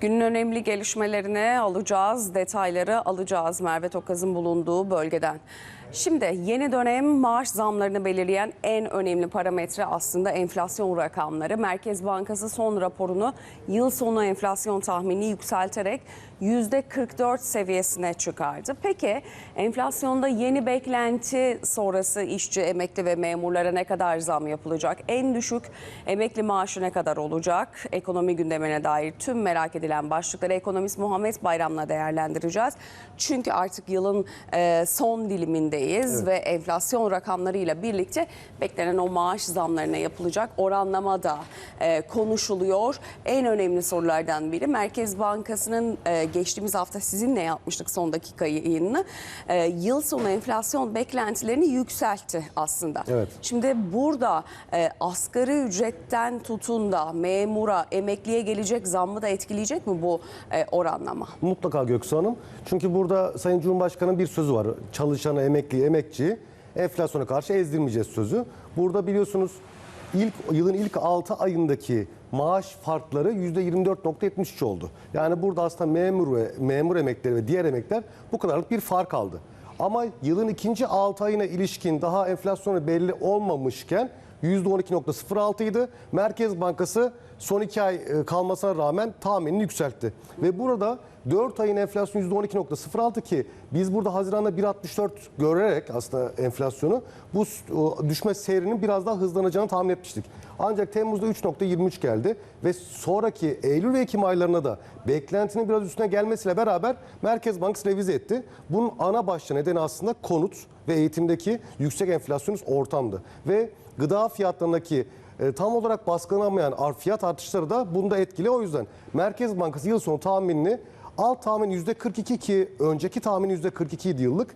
Günün önemli gelişmelerini alacağız, detayları alacağız Merve Tokaz'ın bulunduğu bölgeden. Şimdi yeni dönem maaş zamlarını belirleyen en önemli parametre aslında enflasyon rakamları. Merkez Bankası son raporunu yıl sonu enflasyon tahminini yükselterek %44 seviyesine çıkardı. Peki enflasyonda yeni beklenti sonrası işçi, emekli ve memurlara ne kadar zam yapılacak? En düşük emekli maaşı ne kadar olacak? Ekonomi gündemine dair tüm merak edilen başlıkları ekonomist Muhammed Bayram'la değerlendireceğiz. Çünkü artık yılın e, son dilimindeyiz ve enflasyon rakamlarıyla birlikte beklenen o maaş zamlarına yapılacak oranlama da e, konuşuluyor. En önemli sorulardan biri Merkez Bankası'nın e, geçtiğimiz hafta sizinle yapmıştık son dakika yayınını. E, yıl sonu enflasyon beklentilerini yükseltti aslında. Evet. Şimdi burada e, asgari ücretten tutun da memura, emekliye gelecek zammı da etkileyecek mi bu e, oranlama? Mutlaka Göksu Hanım. Çünkü burada Sayın Cumhurbaşkanı'nın bir sözü var. Çalışanı, emekli, emekçi enflasyona karşı ezdirmeyeceğiz sözü. Burada biliyorsunuz ilk yılın ilk 6 ayındaki maaş farkları %24.73 oldu. Yani burada aslında memur ve memur emekleri ve diğer emekler bu kadarlık bir fark aldı. Ama yılın ikinci 6 ayına ilişkin daha enflasyonu belli olmamışken %12.06 idi. Merkez Bankası son 2 ay e, kalmasına rağmen tahminini yükseltti. Ve burada 4 ayın enflasyonu %12.06 ki biz burada Haziran'da 1.64 görerek aslında enflasyonu bu düşme seyrinin biraz daha hızlanacağını tahmin etmiştik. Ancak Temmuz'da 3.23 geldi ve sonraki Eylül ve Ekim aylarına da beklentinin biraz üstüne gelmesiyle beraber Merkez Bankası revize etti. Bunun ana başlı nedeni aslında konut ve eğitimdeki yüksek enflasyonist ortamdı. Ve gıda fiyatlarındaki e, tam olarak baskılanamayan fiyat artışları da bunda etkili. O yüzden Merkez Bankası yıl sonu tahminini alt tahmin %42 ki önceki tahmin %42 idi yıllık.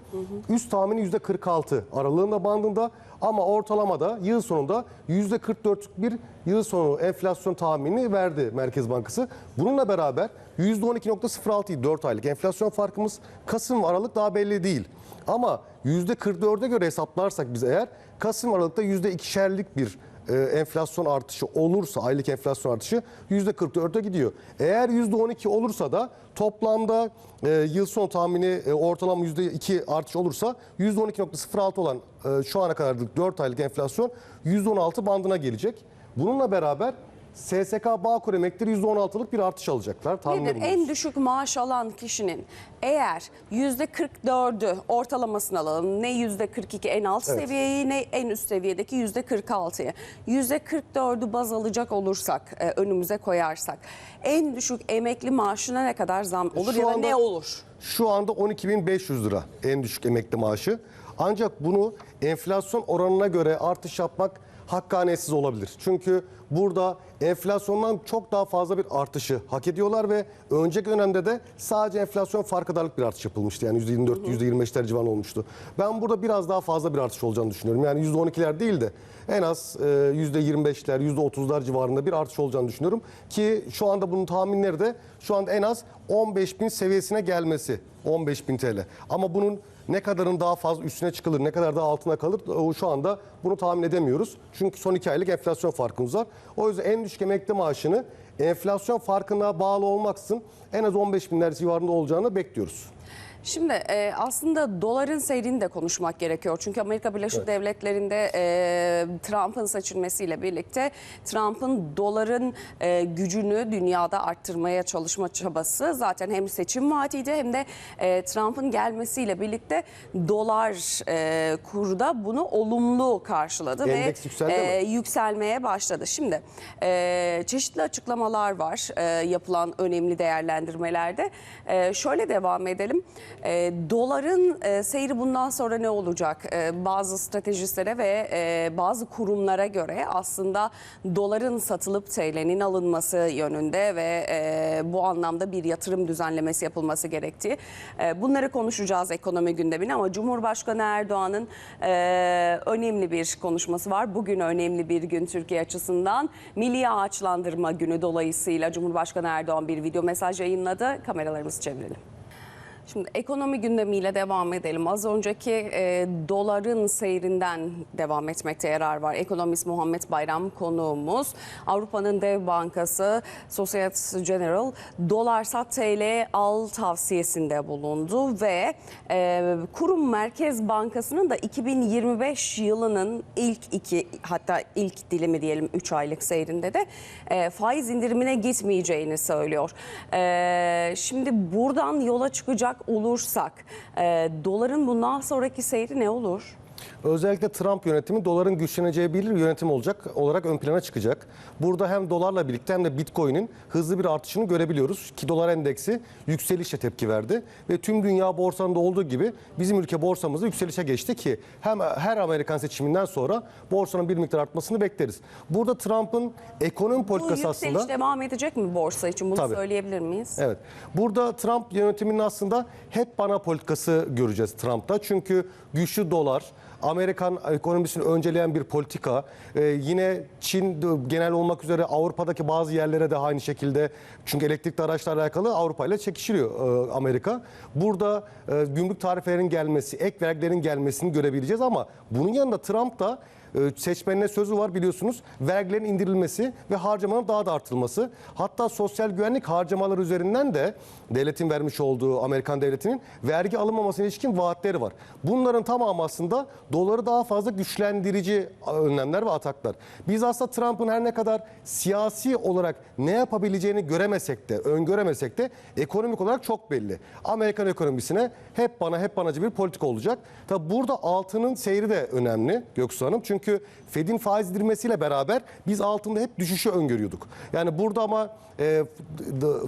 Üst tahmini %46 aralığında bandında ama ortalamada yıl sonunda %44'lük bir yıl sonu enflasyon tahminini verdi Merkez Bankası. Bununla beraber %12.06 idi 4 aylık enflasyon farkımız. Kasım ve Aralık daha belli değil. Ama %44'e göre hesaplarsak biz eğer Kasım Aralık'ta %2'şerlik bir e, enflasyon artışı olursa aylık enflasyon artışı %44'e gidiyor. Eğer %12 olursa da toplamda e, yıl sonu tahmini e, ortalama %2 artış olursa %12.06 olan şu ana kadarlık 4 aylık enflasyon %16 bandına gegelecek. Bununla beraber SSK Bağkur emekleri %16'lık bir artış alacaklar. Nedir? bulunuyoruz. En düşük maaş alan kişinin eğer %44'ü ortalamasını alalım. Ne %42 en alt Evet. seviyeyi ne en üst seviyedeki %46'yı. %44'ü baz alacak olursak e, önümüze koyarsak en düşük emekli maaşına ne kadar zam olur Şu ya da anda- ne olur? Şu anda 12.500 lira en düşük emekli maaşı. Ancak bunu enflasyon oranına göre artış yapmak hakkaniyetsiz olabilir. Çünkü burada enflasyondan çok daha fazla bir artışı hak ediyorlar ve önceki dönemde de sadece enflasyon farkıdarlık bir artış yapılmıştı. Yani %24, %25'ler civarında olmuştu. Ben burada biraz daha fazla bir artış olacağını düşünüyorum. Yani %12'ler değil de en az e, %25'ler, %30'lar civarında bir artış olacağını düşünüyorum. Ki şu anda bunun tahminleri de şu anda en az 15 bin seviyesine gelmesi. 15 bin TL. Ama bunun ne kadarın daha fazla üstüne çıkılır, ne kadar daha altına kalır şu anda bunu tahmin edemiyoruz. Çünkü son iki aylık enflasyon farkımız var. O yüzden en düşük emekli maaşını enflasyon farkına bağlı olmaksızın en az 15 binler civarında olacağını bekliyoruz. Şimdi e, aslında doların seyrini de konuşmak gerekiyor. Çünkü Amerika Birleşik Devletleri'nde e, Trump'ın seçilmesiyle birlikte Trump'ın doların e, gücünü dünyada arttırmaya çalışma çabası zaten hem seçim vaatiydi hem de e, Trump'ın gelmesiyle birlikte dolar e, kurda bunu olumlu karşıladı Endeks ve e, yükselmeye başladı. Şimdi e, çeşitli açıklamalar var e, yapılan önemli değerlendirmelerde. E, şöyle devam edelim. E, doların e, seyri bundan sonra ne olacak? E, bazı stratejistlere ve e, bazı kurumlara göre aslında doların satılıp TL'nin alınması yönünde ve e, bu anlamda bir yatırım düzenlemesi yapılması gerektiği. E, bunları konuşacağız ekonomi gündemine ama Cumhurbaşkanı Erdoğan'ın e, önemli bir konuşması var. Bugün önemli bir gün Türkiye açısından. Milli Ağaçlandırma Günü dolayısıyla Cumhurbaşkanı Erdoğan bir video mesaj yayınladı. Kameralarımızı çevirelim. Şimdi ekonomi gündemiyle devam edelim. Az önceki e, doların seyrinden devam etmekte yarar var. Ekonomist Muhammed Bayram konuğumuz. Avrupa'nın dev bankası Societe General dolar sat TL al tavsiyesinde bulundu ve e, kurum Merkez Bankası'nın da 2025 yılının ilk iki hatta ilk dilimi diyelim 3 aylık seyrinde de e, faiz indirimine gitmeyeceğini söylüyor. E, şimdi buradan yola çıkacak olursak e, doların bundan sonraki seyri ne olur? Özellikle Trump yönetimi doların güçleneceği bir yönetim olacak olarak ön plana çıkacak. Burada hem dolarla birlikte hem de Bitcoin'in hızlı bir artışını görebiliyoruz ki dolar endeksi yükselişe tepki verdi ve tüm dünya borsalarında olduğu gibi bizim ülke borsamızda yükselişe geçti ki hem her Amerikan seçiminden sonra borsanın bir miktar artmasını bekleriz. Burada Trump'ın ekonomi Bu politikası yükseliş aslında devam edecek mi borsa için? Bunu Tabii. söyleyebilir miyiz? Evet. Burada Trump yönetiminin aslında hep bana politikası göreceğiz Trump'ta. Çünkü güçlü dolar, Amerikan ekonomisini önceleyen bir politika, e, yine Çin genel olmak üzere Avrupa'daki bazı yerlere de aynı şekilde çünkü elektrikli araçlarla alakalı Avrupa ile çekişiliyor e, Amerika. Burada e, gümrük tarifelerinin gelmesi, ek vergilerin gelmesini görebileceğiz ama bunun yanında Trump da seçmenine sözü var biliyorsunuz. Vergilerin indirilmesi ve harcamanın daha da artırılması. Hatta sosyal güvenlik harcamaları üzerinden de devletin vermiş olduğu Amerikan devletinin vergi alınmamasına ilişkin vaatleri var. Bunların tamamı aslında doları daha fazla güçlendirici önlemler ve ataklar. Biz aslında Trump'ın her ne kadar siyasi olarak ne yapabileceğini göremesek de, öngöremesek de ekonomik olarak çok belli. Amerikan ekonomisine hep bana hep banacı bir politika olacak. Tabi burada altının seyri de önemli Göksu Hanım. Çünkü Fed'in faiz indirmesiyle beraber biz altında hep düşüşü öngörüyorduk. Yani burada ama e,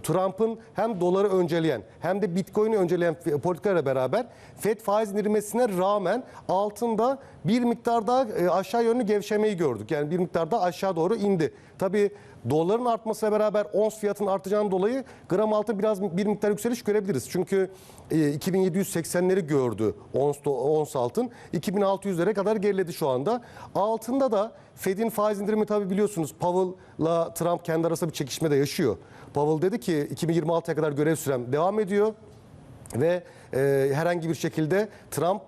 Trump'ın hem doları önceleyen hem de Bitcoin'i önceleyen politikalarla beraber Fed faiz indirmesine rağmen altında bir miktar daha e, aşağı yönlü gevşemeyi gördük. Yani bir miktar daha aşağı doğru indi. Tabii doların artmasıyla beraber ons fiyatının artacağından dolayı gram altın biraz bir miktar yükseliş görebiliriz. Çünkü e, 2780'leri gördü ons, ons altın. 2600'lere kadar geriledi şu anda. Altında da Fed'in faiz indirimi tabii biliyorsunuz Powell'la Trump kendi arasında bir çekişme de yaşıyor. Powell dedi ki 2026'ya kadar görev sürem devam ediyor ve e, herhangi bir şekilde Trump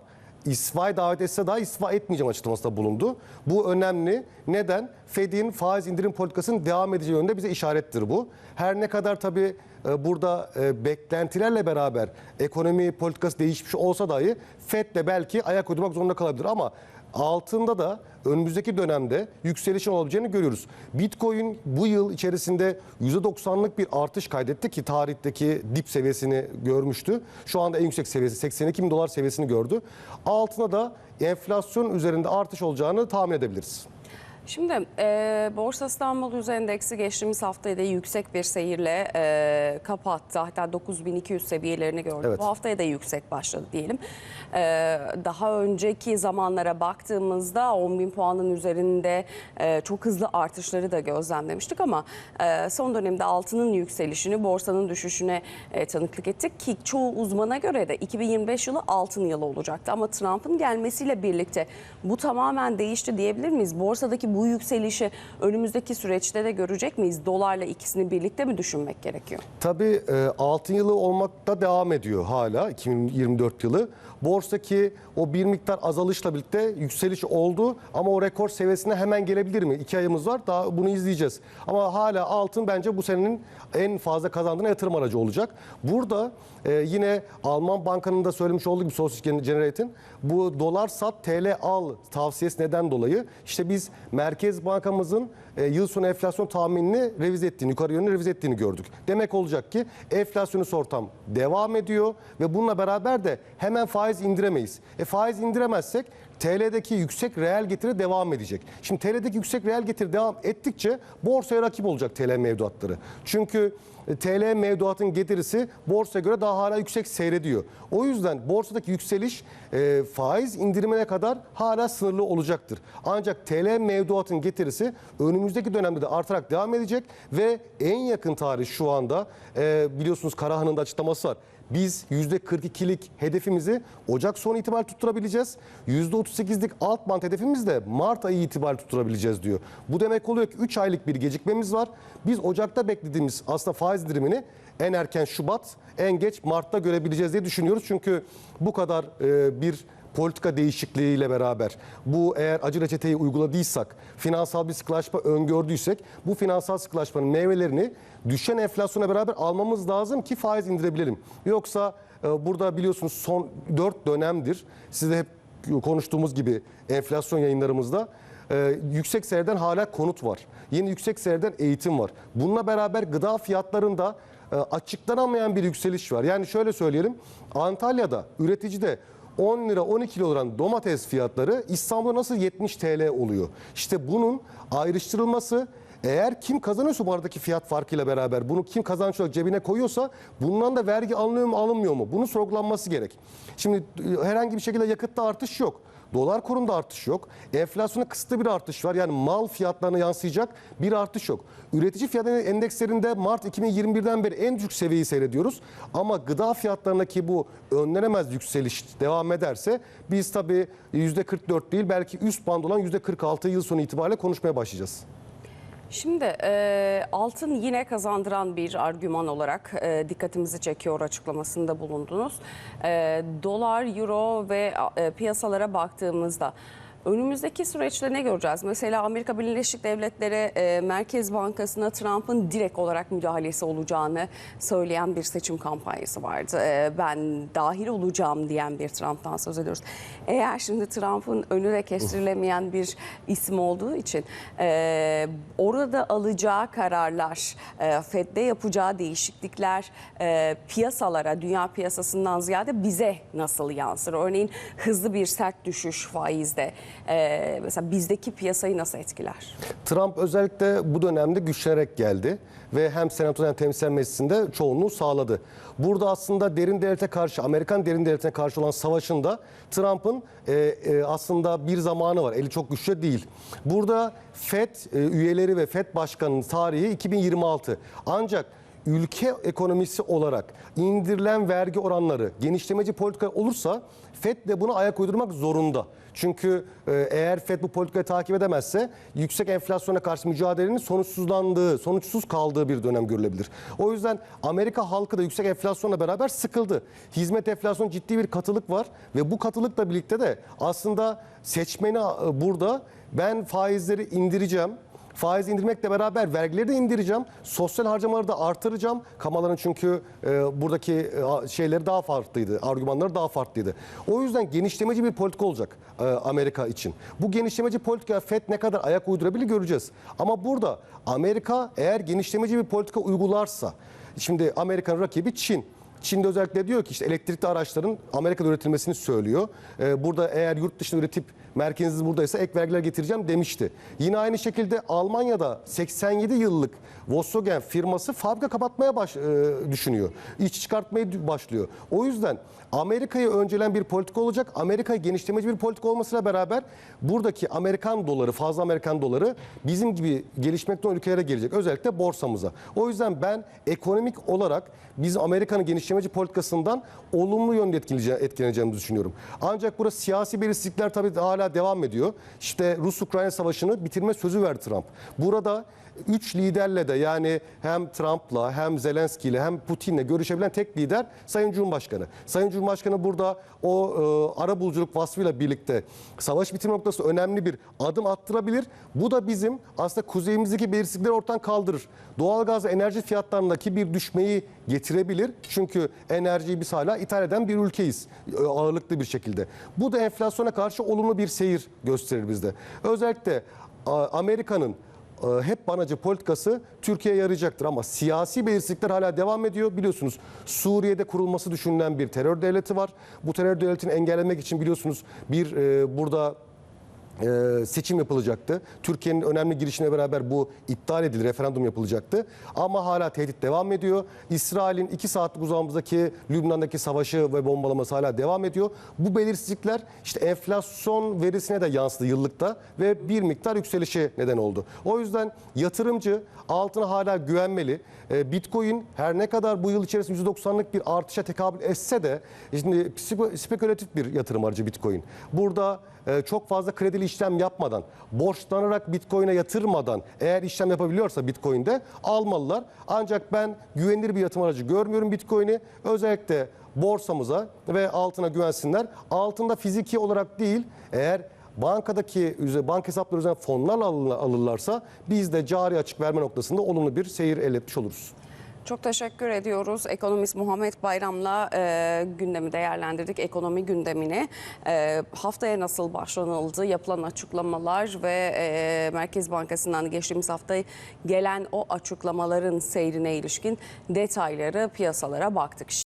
istifaya davet etse daha istifa etmeyeceğim açıklamasında bulundu. Bu önemli. Neden? Fed'in faiz indirim politikasının devam edeceği yönde bize işarettir bu. Her ne kadar tabii e, burada e, beklentilerle beraber ekonomi politikası değişmiş olsa dahi Fed de belki ayak uydurmak zorunda kalabilir ama altında da önümüzdeki dönemde yükselişin olabileceğini görüyoruz. Bitcoin bu yıl içerisinde %90'lık bir artış kaydetti ki tarihteki dip seviyesini görmüştü. Şu anda en yüksek seviyesi 82 bin dolar seviyesini gördü. Altına da enflasyon üzerinde artış olacağını tahmin edebiliriz. Şimdi e, Borsa İstanbul Yüz Endeksi geçtiğimiz haftayı da yüksek bir seyirle e, kapattı. Hatta 9200 seviyelerini gördü. Evet. Bu haftaya da yüksek başladı diyelim. E, daha önceki zamanlara baktığımızda 10.000 puanın üzerinde e, çok hızlı artışları da gözlemlemiştik ama e, son dönemde altının yükselişini, borsanın düşüşüne e, tanıklık ettik ki çoğu uzmana göre de 2025 yılı altın yılı olacaktı. Ama Trump'ın gelmesiyle birlikte bu tamamen değişti diyebilir miyiz? Borsadaki bu yükselişi önümüzdeki süreçte de görecek miyiz? Dolarla ikisini birlikte mi düşünmek gerekiyor? Tabii e, altın yılı olmakta devam ediyor hala 2024 yılı. Borsadaki o bir miktar azalışla birlikte yükseliş oldu ama o rekor seviyesine hemen gelebilir mi? İki ayımız var daha bunu izleyeceğiz. Ama hala altın bence bu senenin en fazla kazandığına yatırım aracı olacak. Burada e, yine Alman bankanın da söylemiş olduğu gibi Societe Generale'in bu dolar sat TL al tavsiyesi neden dolayı işte biz Merkez Bankamızın e, yıl sonu enflasyon tahminini revize ettiğini, yukarı yönlü revize ettiğini gördük. Demek olacak ki enflasyonist ortam devam ediyor ve bununla beraber de hemen faiz indiremeyiz. E faiz indiremezsek TL'deki yüksek reel getiri devam edecek. Şimdi TL'deki yüksek reel getiri devam ettikçe borsaya rakip olacak TL mevduatları. Çünkü e, TL mevduatın getirisi borsaya göre daha hala yüksek seyrediyor. O yüzden borsadaki yükseliş e, faiz indirimine kadar hala sınırlı olacaktır. Ancak TL mevduatın getirisi önümüzdeki dönemde de artarak devam edecek ve en yakın tarih şu anda e, biliyorsunuz Karahan'ın da açıklaması var. Biz %42'lik hedefimizi Ocak sonu itibariyle tutturabileceğiz. %38'lik alt band hedefimiz de Mart ayı itibariyle tutturabileceğiz diyor. Bu demek oluyor ki 3 aylık bir gecikmemiz var. Biz Ocak'ta beklediğimiz aslında faiz dilimini en erken Şubat, en geç Mart'ta görebileceğiz diye düşünüyoruz. Çünkü bu kadar e, bir politika değişikliğiyle beraber bu eğer acı reçeteyi uyguladıysak, finansal bir sıkılaşma öngördüysek bu finansal sıkılaşmanın meyvelerini düşen enflasyona beraber almamız lazım ki faiz indirebilelim. Yoksa e, burada biliyorsunuz son 4 dönemdir size hep konuştuğumuz gibi enflasyon yayınlarımızda ee, yüksek seyreden hala konut var. Yeni yüksek seyreden eğitim var. Bununla beraber gıda fiyatlarında e, açıklanamayan bir yükseliş var. Yani şöyle söyleyelim. Antalya'da üreticide 10 lira 12 lira olan domates fiyatları İstanbul'da nasıl 70 TL oluyor? İşte bunun ayrıştırılması eğer kim kazanıyorsa bu aradaki fiyat farkıyla beraber bunu kim kazanç olarak cebine koyuyorsa bundan da vergi alınıyor mu alınmıyor mu? Bunun sorgulanması gerek. Şimdi e, herhangi bir şekilde yakıtta artış yok. Dolar kurunda artış yok. Enflasyona kısıtlı bir artış var. Yani mal fiyatlarına yansıyacak bir artış yok. Üretici fiyat endekslerinde Mart 2021'den beri en düşük seviyeyi seyrediyoruz. Ama gıda fiyatlarındaki bu önlenemez yükseliş devam ederse biz tabii %44 değil belki üst band olan %46 yıl sonu itibariyle konuşmaya başlayacağız. Şimdi e, altın yine kazandıran bir argüman olarak e, dikkatimizi çekiyor açıklamasında bulundunuz. E, dolar, euro ve e, piyasalara baktığımızda önümüzdeki süreçte ne göreceğiz? Mesela Amerika Birleşik Devletleri e, Merkez Bankası'na Trump'ın direkt olarak müdahalesi olacağını söyleyen bir seçim kampanyası vardı. E, ben dahil olacağım diyen bir Trump'tan söz ediyoruz. Eğer şimdi Trump'ın önü de kestirilemeyen bir isim olduğu için e, orada alacağı kararlar, e, Fed'de yapacağı değişiklikler e, piyasalara, dünya piyasasından ziyade bize nasıl yansır? Örneğin hızlı bir sert düşüş faizde e, mesela bizdeki piyasayı nasıl etkiler? Trump özellikle bu dönemde güçlenerek geldi ve hem Senato'da hem Temsilciler Meclisi'nde çoğunluğu sağladı. Burada aslında derin devlete karşı, Amerikan derin devletine karşı olan savaşında Trump'ın e, e, aslında bir zamanı var. Eli çok güçlü değil. Burada FED e, üyeleri ve FED başkanının tarihi 2026. Ancak ülke ekonomisi olarak indirilen vergi oranları genişlemeci politika olursa FED de buna ayak uydurmak zorunda. Çünkü e, eğer FED bu politikayı takip edemezse yüksek enflasyona karşı mücadelenin sonuçsuzlandığı, sonuçsuz kaldığı bir dönem görülebilir. O yüzden Amerika halkı da yüksek enflasyonla beraber sıkıldı. Hizmet enflasyonu ciddi bir katılık var ve bu katılıkla birlikte de aslında seçmeni e, burada ben faizleri indireceğim. Faiz indirmekle beraber vergileri de indireceğim. Sosyal harcamaları da artıracağım. Kamaların çünkü e, buradaki e, şeyleri daha farklıydı. Argümanları daha farklıydı. O yüzden genişlemeci bir politika olacak e, Amerika için. Bu genişlemeci politika FED ne kadar ayak uydurabilir göreceğiz. Ama burada Amerika eğer genişlemeci bir politika uygularsa şimdi Amerikan rakibi Çin. Çin'de özellikle diyor ki işte elektrikli araçların Amerika'da üretilmesini söylüyor. Ee, burada eğer yurt dışında üretip merkeziniz buradaysa ek vergiler getireceğim demişti. Yine aynı şekilde Almanya'da 87 yıllık Volkswagen firması fabrika kapatmaya baş, e, düşünüyor. İş çıkartmaya başlıyor. O yüzden Amerika'yı öncelen bir politika olacak. Amerika'yı genişlemeci bir politika olmasıyla beraber buradaki Amerikan doları, fazla Amerikan doları bizim gibi gelişmekte olan ülkelere gelecek. Özellikle borsamıza. O yüzden ben ekonomik olarak biz Amerika'nın genişlemeci politikasından olumlu yönde etkileneceğimizi düşünüyorum. Ancak burada siyasi belirsizlikler tabii hala devam ediyor. İşte Rus-Ukrayna savaşını bitirme sözü verdi Trump. Burada üç liderle de yani hem Trump'la hem Zelenski'yle hem Putin'le görüşebilen tek lider Sayın Cumhurbaşkanı. Sayın Cumhurbaşkanı burada o e, ara buluculuk vasfıyla birlikte savaş bitirme noktası önemli bir adım attırabilir. Bu da bizim aslında kuzeyimizdeki belirsizlikleri ortadan kaldırır. Doğalgaz enerji fiyatlarındaki bir düşmeyi getirebilir. Çünkü enerjiyi biz hala ithal eden bir ülkeyiz e, ağırlıklı bir şekilde. Bu da enflasyona karşı olumlu bir seyir gösterir bizde. Özellikle Amerika'nın hep banacı politikası Türkiye'ye yarayacaktır ama siyasi belirsizlikler hala devam ediyor. Biliyorsunuz Suriye'de kurulması düşünülen bir terör devleti var. Bu terör devletini engellemek için biliyorsunuz bir e, burada e, seçim yapılacaktı. Türkiye'nin önemli girişine beraber bu iptal edildi, referandum yapılacaktı. Ama hala tehdit devam ediyor. İsrail'in iki saatlik uzağımızdaki Lübnan'daki savaşı ve bombalaması hala devam ediyor. Bu belirsizlikler işte enflasyon verisine de yansıdı yıllıkta ve bir miktar yükselişe neden oldu. O yüzden yatırımcı altına hala güvenmeli. E, Bitcoin her ne kadar bu yıl içerisinde %90'lık bir artışa tekabül etse de şimdi spe- spekülatif bir yatırım aracı Bitcoin. Burada e, çok fazla kredili işlem yapmadan, borçlanarak Bitcoin'e yatırmadan eğer işlem yapabiliyorsa Bitcoin'de almalılar. Ancak ben güvenilir bir yatırım aracı görmüyorum Bitcoin'i. Özellikle borsamıza ve altına güvensinler. Altında fiziki olarak değil eğer bankadaki banka hesapları üzerinden fonlar alır- alırlarsa biz de cari açık verme noktasında olumlu bir seyir elde etmiş oluruz. Çok teşekkür ediyoruz. Ekonomist Muhammed Bayram'la e, gündemi değerlendirdik. Ekonomi gündemini. E, haftaya nasıl başlanıldı, yapılan açıklamalar ve e, Merkez Bankası'ndan geçtiğimiz hafta gelen o açıklamaların seyrine ilişkin detayları piyasalara baktık.